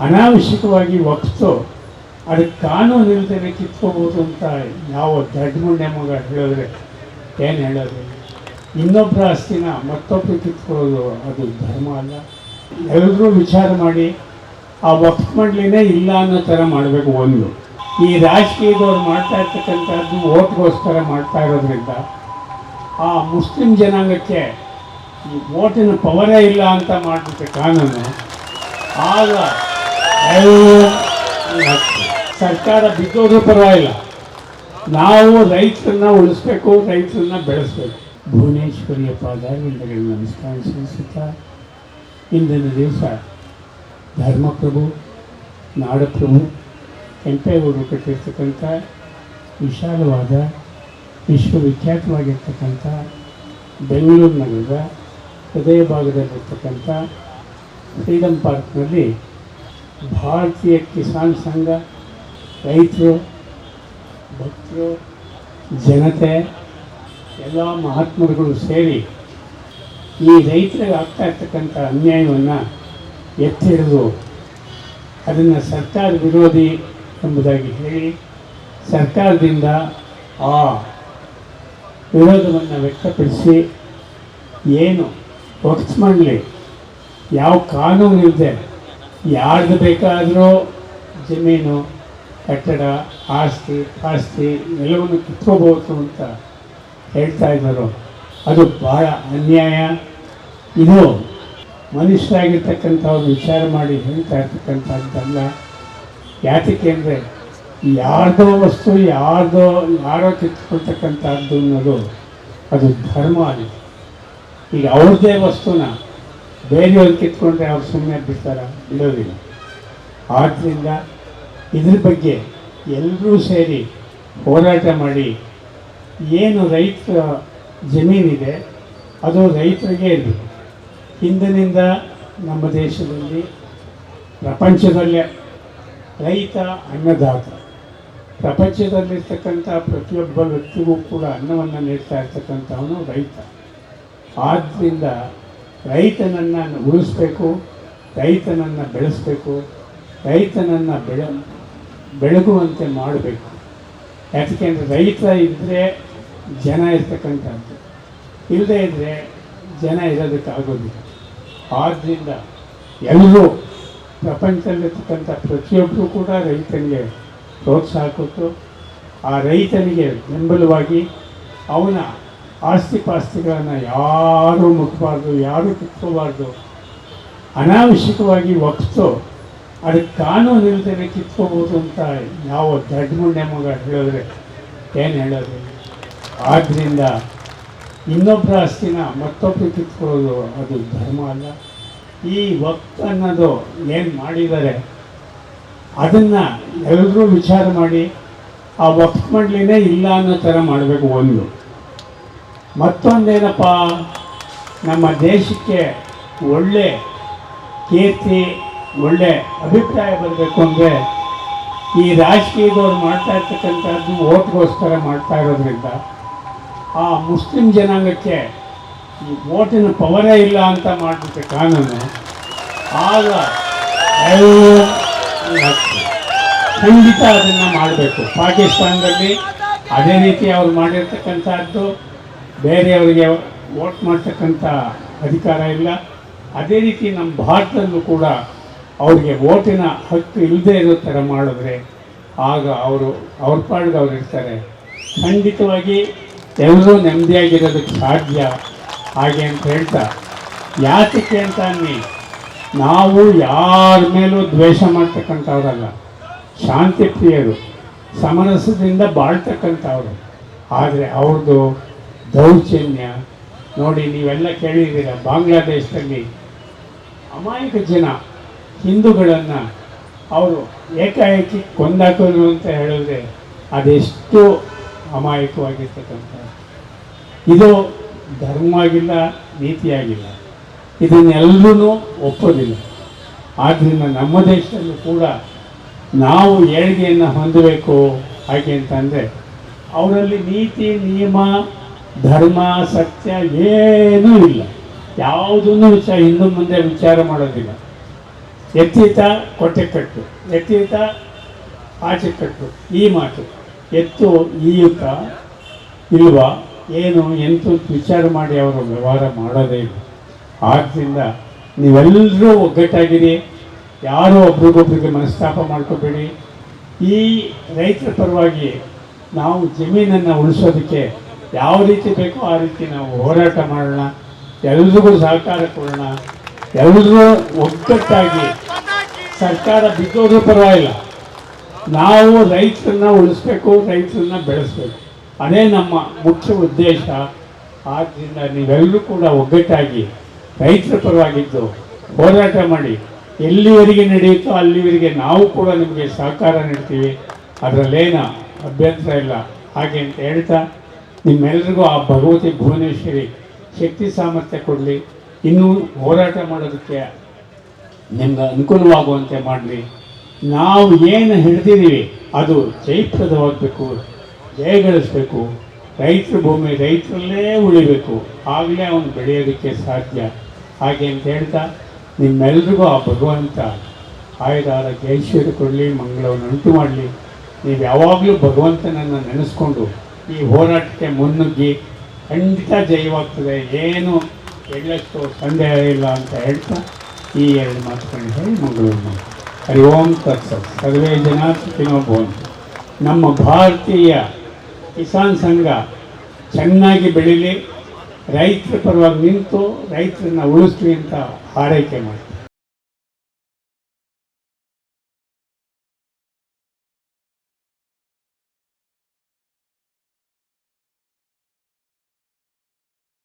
ಅನಾವಶ್ಯಕವಾಗಿ ವಕ್ತು, ಅದಕ್ಕೆ ಕಾನೂನು ಇಲ್ದೇ ಕಿತ್ಕೋಬೋದು ಅಂತ ಯಾವ ದಡ್ಡ ಮುಂಡೆ ಮಗ ಹೇಳಿದ್ರೆ ಏನು ಹೇಳೋದು ಇನ್ನೊಬ್ಬರ ಆಸ್ತಿನ ಮತ್ತೊಬ್ಬರು ಕಿತ್ಕೊಳ್ಳೋದು ಅದು ಧರ್ಮ ಅಲ್ಲ ಎಲ್ಲರೂ ವಿಚಾರ ಮಾಡಿ, ಆ ವಕ್ಫ್ ಮಾಡಲಿನೇ ಇಲ್ಲ ಅನ್ನೋ ಥರ ಮಾಡಬೇಕು ಒಂದು ಈ ರಾಜಕೀಯದವ್ರು ಮಾಡ್ತಾ ಇರ್ತಕ್ಕಂಥದ್ದು ಓಟ್ಗೋಸ್ಕರ ಮಾಡ್ತಾ ಇರೋದ್ರಿಂದ ಆ ಮುಸ್ಲಿಂ ಜನಾಂಗಕ್ಕೆ ಈ ಓಟಿನ ಪವರೇ ಇಲ್ಲ ಅಂತ ಮಾಡಿಬಿಟ್ಟೆ ಕಾನೂನು, ಆಗ. ಸರ್ಕಾರ ಬಿದ್ದೋದು ಪರವಾಗಿಲ್ಲ. ನಾವು ರೈತರನ್ನ ಉಳಿಸ್ಬೇಕು, ರೈತರನ್ನ ಬೆಳೆಸ್ಬೇಕು. ಭುವನೇಶ್ವರಿಯ ಪಾದಾರವಿಂದಗಳು ನಮಸ್ಕಾರ ಸಲ್ಲಿಸುತ್ತಾ, ಇಂದಿನ ದಿವಸ ಧರ್ಮಪ್ರಭು, ನಾಡಪ್ರಭು, ಕೆಂಪೇಗೌಡರು ಕಟ್ಟಿರ್ತಕ್ಕಂಥ ವಿಶಾಲವಾದ, ವಿಶ್ವವಿಖ್ಯಾತವಾಗಿರ್ತಕ್ಕಂಥ ಬೆಂಗಳೂರು ನಗರದ ಹೃದಯ ಭಾಗದಲ್ಲಿರ್ತಕ್ಕಂಥ ಫ್ರೀಡಮ್ ಪಾರ್ಕ್ನಲ್ಲಿ ಭಾರತೀಯ ಕಿಸಾನ್ ಸಂಘ, ರೈತರು, ಭಕ್ತರು, ಜನತೆ, ಎಲ್ಲ ಮಹಾತ್ಮರುಗಳು ಸೇರಿ ಈ ರೈತರಿಗೆ ಆಗ್ತಾ ಇರ್ತಕ್ಕಂಥ ಅನ್ಯಾಯವನ್ನು ಎತ್ತಿ ಹಿಡಿದು ಅದನ್ನು ಸರ್ಕಾರ ವಿರೋಧಿ ಎಂಬುದಾಗಿ ಹೇಳಿ, ಸರ್ಕಾರದಿಂದ ಆ ವಿರೋಧವನ್ನು ವ್ಯಕ್ತಪಡಿಸಿ ಏನು ವಕ್ಸ್ ಮಾಡಲಿ, ಯಾವ ಕಾನೂನು ಇಲ್ಲದೆ ಯಾರ್ದು ಬೇಕಾದರೂ ಜಮೀನು, ಕಟ್ಟಡ, ಆಸ್ತಿ ಆಸ್ತಿ ಎಲ್ಲವನ್ನು ಕಿತ್ಕೋಬೋದು ಅಂತ ಹೇಳ್ತಾ ಇದ್ದರು. ಅದು ಭಾಳ ಅನ್ಯಾಯ. ಇದು ಮನುಷ್ಯರಾಗಿರ್ತಕ್ಕಂಥವ್ರು ವಿಚಾರ ಮಾಡಿ ಹೇಳ್ತಾ ಇರ್ತಕ್ಕಂಥದ್ದಲ್ಲ. ಯಾತಕ್ಕೆ ಅಂದರೆ, ಯಾರ್ದೋ ವಸ್ತು, ಯಾರ್ದೋ, ಯಾರೋ ಕಿತ್ಕೊಳ್ತಕ್ಕಂಥದ್ದು ಅನ್ನೋದು ಅದು ಧರ್ಮ ಆಗಿದೆ. ಈಗ ಅವ್ರದ್ದೇ ವಸ್ತುನ ಬೇರೆಯವ್ರು ಕಿತ್ಕೊಂಡ್ರೆ ಅವ್ರು ಸುಮ್ಮನೆ ಬಿಡ್ತಾರ? ಬಿಡೋದಿಲ್ಲ ಆದ್ದರಿಂದ ಇದ್ರ ಬಗ್ಗೆ ಎಲ್ಲರೂ ಸೇರಿ ಹೋರಾಟ ಮಾಡಿ. ಏನು ರೈತರ ಜಮೀನಿದೆ, ಅದು ರೈತರಿಗೆ ಇರಬೇಕು. ಹಿಂದಿನಿಂದ ನಮ್ಮ ದೇಶದಲ್ಲಿ, ಪ್ರಪಂಚದಲ್ಲೇ ರೈತ ಅನ್ನದಾತ. ಪ್ರಪಂಚದಲ್ಲಿರ್ತಕ್ಕಂಥ ಪ್ರತಿಯೊಬ್ಬ ವ್ಯಕ್ತಿಗೂ ಕೂಡ ಅನ್ನವನ್ನು ನೀಡ್ತಾ ಇರ್ತಕ್ಕಂಥವನು ರೈತ. ಆದ್ದರಿಂದ ರೈತನನ್ನು ಉಳಿಸ್ಬೇಕು, ರೈತನನ್ನು ಬೆಳೆಸಬೇಕು, ರೈತನನ್ನು ಬೆಳೆ, ಬೆಳಗುವಂತೆ ಮಾಡಬೇಕು. ಯಾಕೆಂದರೆ ರೈತ ಇದ್ದರೆ ಜನ ಇರ್ತಕ್ಕಂಥದ್ದು. ಇಲ್ಲದೇ ಇದ್ದರೆ ಜನ ಇರೋದಕ್ಕಾಗೋದಿಲ್ಲ ಆದ್ದರಿಂದ ಎಲ್ಲರೂ ಪ್ರಪಂಚದಲ್ಲಿರ್ತಕ್ಕಂಥ ಪ್ರತಿಯೊಬ್ಬರೂ ಕೂಡ ರೈತನಿಗೆ ಪ್ರೋತ್ಸಾಹ ಕೊಟ್ಟು, ಆ ರೈತನಿಗೆ ಬೆಂಬಲವಾಗಿ ಅವನ ಆಸ್ತಿ ಪಾಸ್ತಿಗಳನ್ನು ಯಾರೂ ಮುಟ್ಟಬಾರ್ದು ಯಾರೂ ಕಿತ್ಕೋಬಾರ್ದು. ಅನಾವಶ್ಯಕವಾಗಿ ವಕ್ತು ಅದಕ್ಕೆ ಕಾನೂನು ಇಲ್ಲದೇ ಕಿತ್ಕೋಬೋದು ಅಂತ ಯಾವ ದಡ್ಡ ಮುಂಡೆ ಮಗ ಹೇಳಿದ್ರೆ ಏನು ಹೇಳೋದು? ಆದ್ದರಿಂದ ಇನ್ನೊಬ್ಬರ ಆಸ್ತಿನ ಮತ್ತೊಬ್ಬರು ಕಿತ್ಕೊಳ್ಳೋದು ಅದು ಧರ್ಮ ಅಲ್ಲ. ಈ ವಕ್ತ ಅನ್ನೋದು ಏನು ಮಾಡಿದ್ದಾರೆ, ಅದನ್ನು ಎಲ್ಲರೂ ವಿಚಾರ ಮಾಡಿ, ಆ ವಕ್ತ ಮಾಡಲಿನೇ ಇಲ್ಲ ಅನ್ನೋ ಥರ ಮಾಡಬೇಕು ಒಂದು. ಮತ್ತೊಂದೇನಪ್ಪ, ನಮ್ಮ ದೇಶಕ್ಕೆ ಒಳ್ಳೆ ಕೀರ್ತಿ, ಒಳ್ಳೆ ಅಭಿಪ್ರಾಯ ಬರಬೇಕು ಅಂದರೆ ಈ ರಾಜಕೀಯದವ್ರು ಮಾಡ್ತಾ ಇರ್ತಕ್ಕಂಥದ್ದು ಓಟ್ಗೋಸ್ಕರ ಮಾಡ್ತಾ ಇರೋದ್ರಿಂದ ಆ ಮುಸ್ಲಿಂ ಜನಾಂಗಕ್ಕೆ ಈ ಓಟಿನ ಪವರೇ ಇಲ್ಲ ಅಂತ ಮಾಡಿಬಿಟ್ಟೆ ಕಾನೂನು ಆಗ. ಖಂಡಿತ ಅದನ್ನು ಮಾಡಬೇಕು ಪಾಕಿಸ್ತಾನದಲ್ಲಿ ಅದೇ ರೀತಿ ಅವ್ರು ಮಾಡಿರ್ತಕ್ಕಂಥದ್ದು ಬೇರೆಯವರಿಗೆ ವೋಟ್ ಮಾಡ್ತಕ್ಕಂಥ ಅಧಿಕಾರ ಇಲ್ಲ. ಅದೇ ರೀತಿ ನಮ್ಮ ಭಾರತದಲ್ಲೂ ಕೂಡ ಅವರಿಗೆ ವೋಟಿನ ಹಕ್ಕು ಇಲ್ಲದೆ ಇರೋ ಥರ ಮಾಡಿದ್ರೆ ಆಗ ಅವರು, ಅವ್ರ ಪಾಡಿಗೆ ಅವ್ರು ಇರ್ತಾರೆ. ಖಂಡಿತವಾಗಿ ಎಲ್ಲರೂ ನೆಮ್ಮದಿಯಾಗಿರೋದಕ್ಕೆ ಸಾಧ್ಯ ಹಾಗೆ ಅಂತ ಹೇಳ್ತಾ, ಯಾತಕ್ಕೆ ಅಂತ ಅನ್ನಿ, ನಾವು ಯಾರ ಮೇಲೂ ದ್ವೇಷ ಮಾಡ್ತಕ್ಕಂಥವ್ರಲ್ಲ ಶಾಂತಿ ಪ್ರಿಯರು ಸಮರಸದಿಂದ ಬಾಳ್ತಕ್ಕಂಥವ್ರು. ಆದರೆ ಅವ್ರದ್ದು ದೌರ್ಜನ್ಯ. ನೋಡಿ, ನೀವೆಲ್ಲ ಕೇಳಿದ್ದೀರ, ಬಾಂಗ್ಲಾದೇಶದಲ್ಲಿ ಅಮಾಯಕ ಜನ, ಹಿಂದೂಗಳನ್ನು ಅವರು ಏಕಾಏಕಿ ಕೊಂದಾಕೋದು ಅಂತ ಹೇಳಿದ್ರೆ ಅದೆಷ್ಟು ಅಮಾಯಕವಾಗಿರ್ತಕ್ಕಂಥ. ಇದು ಧರ್ಮ ಆಗಿಲ್ಲ ನೀತಿಯಾಗಿಲ್ಲ ಇದನ್ನೆಲ್ಲರೂ ಒಪ್ಪೋದಿಲ್ಲ. ಆದ್ದರಿಂದ ನಮ್ಮ ದೇಶದಲ್ಲೂ ಕೂಡ ನಾವು ಏಳಿಗೆಯನ್ನು ಹೊಂದಬೇಕು, ಹಾಗೆ ಅಂತಂದರೆ, ಅವರಲ್ಲಿ ನೀತಿ, ನಿಯಮ ಧರ್ಮ, ಸತ್ಯ ಏನೂ ಇಲ್ಲ. ಯಾವುದನ್ನು ವಿಚಾರ, ಇನ್ನು ಮುಂದೆ ವಿಚಾರ ಮಾಡೋದಿಲ್ಲ. ಎತ್ತೀತ ಕೊಟ್ಟೆ ಕಟ್ಟು ಎತ್ತೀತ ಆಚೆ ಕಟ್ಟು, ಈ ಮಾತು. ಎತ್ತು, ಈಯುತ್ತ, ಇಲ್ವಾ, ಏನು, ಎಂತು ವಿಚಾರ ಮಾಡಿ ಅವರು ವ್ಯವಹಾರ ಮಾಡೋದೇ ಇಲ್ಲ. ಆದ್ದರಿಂದ ನೀವೆಲ್ಲರೂ ಒಗ್ಗಟ್ಟಾಗಿರಿ. ಯಾರೂ ಒಬ್ರಿಗೊಬ್ರಿಗೆ ಮನಸ್ತಾಪ ಮಾಡ್ಕೋಬೇಡಿ. ಈ ರೈತರ ಪರವಾಗಿ ನಾವು ಜಮೀನನ್ನು ಉಳಿಸೋದಕ್ಕೆ ಯಾವ ರೀತಿ ಬೇಕೋ ಆ ರೀತಿ ನಾವು ಹೋರಾಟ ಮಾಡೋಣ. ಎಲ್ರಿಗೂ ಸಹಕಾರ ಕೊಡೋಣ. ಎಲ್ಲರೂ ಒಗ್ಗಟ್ಟಾಗಿ ಸರ್ಕಾರ ಬಿದ್ದೋದು ಪರವಾಗಿಲ್ಲ. ನಾವು ರೈತರನ್ನ ಉಳಿಸ್ಬೇಕು, ರೈತರನ್ನ ಬೆಳೆಸ್ಬೇಕು. ಅದೇ ನಮ್ಮ ಮುಖ್ಯ ಉದ್ದೇಶ. ಆದ್ದರಿಂದ ನೀವೆಲ್ಲರೂ ಕೂಡ ಒಗ್ಗಟ್ಟಾಗಿ ರೈತರ ಪರವಾಗಿದ್ದು ಹೋರಾಟ ಮಾಡಿ. ಎಲ್ಲಿವರೆಗೆ ನಡೆಯುತ್ತೋ ಅಲ್ಲಿವರೆಗೆ ನಾವು ಕೂಡ ನಿಮಗೆ ಸಹಕಾರ ನೀಡ್ತೀವಿ. ಅದರಲ್ಲೇನ ಅಭ್ಯಂತರ ಇಲ್ಲ. ಹಾಗೆ ಅಂತ ಹೇಳ್ತಾ ನಿಮ್ಮೆಲ್ರಿಗೂ ಆ ಭಗವತಿ ಭುವನೇಶ್ವರಿ ಶಕ್ತಿ ಸಾಮರ್ಥ್ಯ ಕೊಡಲಿ. ಇನ್ನೂ ಹೋರಾಟ ಮಾಡೋದಕ್ಕೆ ನಿಮ್ಗೆ ಅನುಕೂಲವಾಗುವಂತೆ ಮಾಡಲಿ. ನಾವು ಏನು ಹಿಡ್ದಿದ್ದೀವಿ, ಅದು ಜಯಪ್ರದವಾಗಬೇಕು, ಜಯಗಳಿಸಬೇಕು. ರೈತರ ಭೂಮಿ, ರೈತರಲ್ಲೇ ಉಳಿಬೇಕು. ಆಗಲೇ ಅವನು ಬೆಳೆಯೋದಕ್ಕೆ ಸಾಧ್ಯ. ಹಾಗೆ ಅಂತ ಹೇಳ್ತಾ, ನಿಮ್ಮೆಲ್ರಿಗೂ ಆ ಭಗವಂತ ಆಯುಧಾರ ಐಶ್ವರ್ಯ ಕೊಡಲಿ, ಮಂಗಳವನ್ನು ಉಂಟು ಮಾಡಲಿ. ನೀವು ಯಾವಾಗಲೂ ಭಗವಂತನನ್ನು ನೆನೆಸ್ಕೊಂಡು ಈ ಹೋರಾಟಕ್ಕೆ ಮುನ್ನುಗ್ಗಿ ಖಂಡಿತ ಜಯವಾಗ್ತದೆ. ಏನು ಎಳ್ಳಷ್ಟು ಸಂದೇಹ ಇಲ್ಲ ಅಂತ ಹೇಳ್ತಾ ಈ ಎರಡು ಮಾತುಗಳನ್ನು ಹೇಳಿ ಮಂಗಳೂರು ಹರಿ ಓಂ ತತ್ಸತ್. ಸರ್ವೇ ಜನ ಸುಖಿನೋ ನಮ್ಮ ಭಾರತೀಯ ಕಿಸಾನ್ ಸಂಘ ಚೆನ್ನಾಗಿ ಬೆಳೀಲಿ, ರೈತರ ಪರವಾಗಿ ನಿಂತು ರೈತರನ್ನ ಉಳಿಸ್ಲಿ ಅಂತ ಆರೈಕೆ ಮಾಡ್ತೀವಿ.